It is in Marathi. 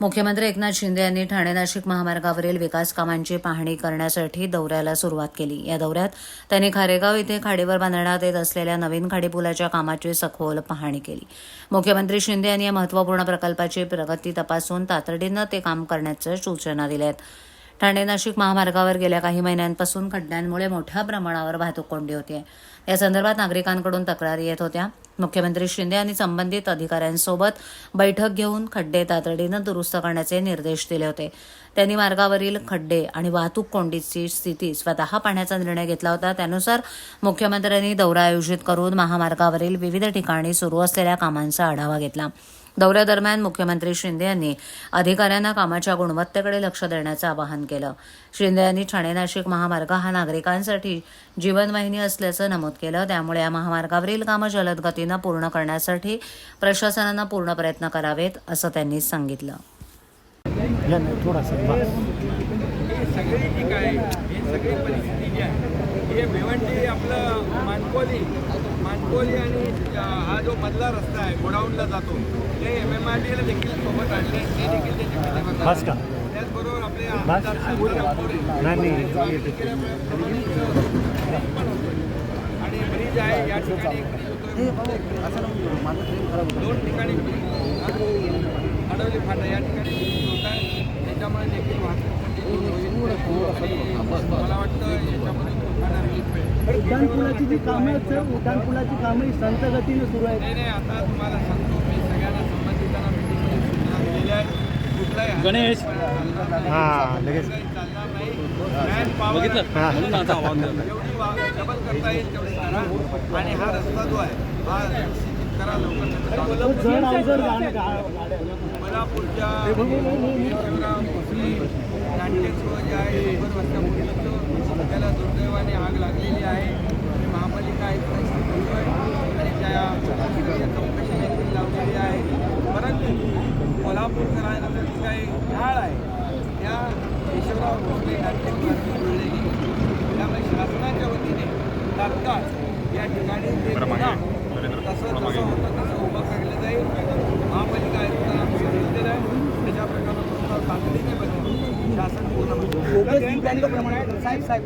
मुख्यमंत्री एकनाथ शिंदे यांनी ठाणे नाशिक महामार्गावरील विकास कामांची पाहणी करण्यासाठी दौऱ्याला सुरुवात केली. या दौऱ्यात त्यांनी खारेगाव इथे खाडीवर बांधण्यात येत असलेल्या नवीन खाडीपुलाच्या कामाची सखोल पाहणी केली. मुख्यमंत्री शिंदे यांनी या महत्त्वपूर्ण प्रकल्पाची प्रगती तपासून तातडीनं ते काम करण्याच्या सूचना दिल्या आहेत ठाणे नाशिक महामार्गावर गेल्या काही महिन्यांपासून खड्ड्यांमुळे मोठ्या प्रमाणावर वाहतूक कोंडी होती या संदर्भात नागरिकांकडून तक्रारी येत होत्या. मुख्यमंत्री शिंदे यांनी संबंधित अधिकाऱ्यांसोबत बैठक घेऊन खड्डे तातडीनं दुरुस्त करण्याचे निर्देश दिले होते. त्यांनी मार्गावरील खड्डे आणि वाहतूक कोंडीची स्थिती स्वतः पाहण्याचा निर्णय घेतला होता. त्यानुसार मुख्यमंत्र्यांनी दौरा आयोजित करून महामार्गावरील विविध ठिकाणी सुरू असलेल्या कामांचा आढावा घेतला. दौऱ्यादरम्यान मुख्यमंत्री शिंदे यांनी अधिकाऱ्यांना कामाच्या गुणवत्तेकडे लक्ष देण्याचं आवाहन केलं. शिंदे यांनी ठाणे नाशिक महामार्ग हा नागरिकांसाठी जीवनवाहिनी असल्याचं नमूद केलं. त्यामुळे या महामार्गावरील कामं जलद गतीनं पूर्ण करण्यासाठी प्रशासनानं पूर्ण प्रयत्न करावेत असं त्यांनी सांगितलं. सगळी जी काय ही सगळी परिस्थिती जी आहे हे भिवंडी आपलं मानकोली मानकोली आणि हा जो मधला रस्ता आहे गोडाऊनला जातो ते एम एम आर डीला देखील सोबत आणले. ते देखील का? त्याचबरोबर आपले. आणि ब्रिज आहे या ठिकाणी दोन ठिकाणी अडवली फाटा या ठिकाणी होत. आहे त्याच्यामुळे देखील वाहतूक. आणि मला वाटतं याच्यामध्ये. उड्डाणपुलाची जी कामं आहेत सर उड्डाणपुलाची कामं ही संत गतीने सुरू आहेत. नाही नाही आता तुम्हाला सांगतो. मी सगळ्यांना संबंधितांना सूचना आहेत. कुठलाही गणेश. हां, नाही. लगेच. चालणार नाही. Manpower जेवढी वा- डबल करता येईल तेवढी करा. आणि हा रस्ता जो आहे हा करा लवकर कोल्हापूरच्या शिवराम भोसले नाट्यगृह जे आहे शंभर वर्षापूर्वीचं त्याला दुर्दैवाने आग लागलेली आहे आणि महापालिका आयुक्त करतोय आणि त्या सगळ्या चौकशी देखील लावलेली आहे परंतु कोल्हापूरकरांना जी काही ढाळ आहे. त्या केशवराव भोसले नाट्यगृहाची जुळलेली त्यामुळे शासनाच्या वतीने तात्काळ या ठिकाणी ते पुन्हा तसं तसं होतं तसं उभं केलं जाईल. महापालिका आयुक्तांना सांगितलेलं आहे. त्याच्या प्रकारे तातडीने बनवून शासन पूर्ण साहेब साहेब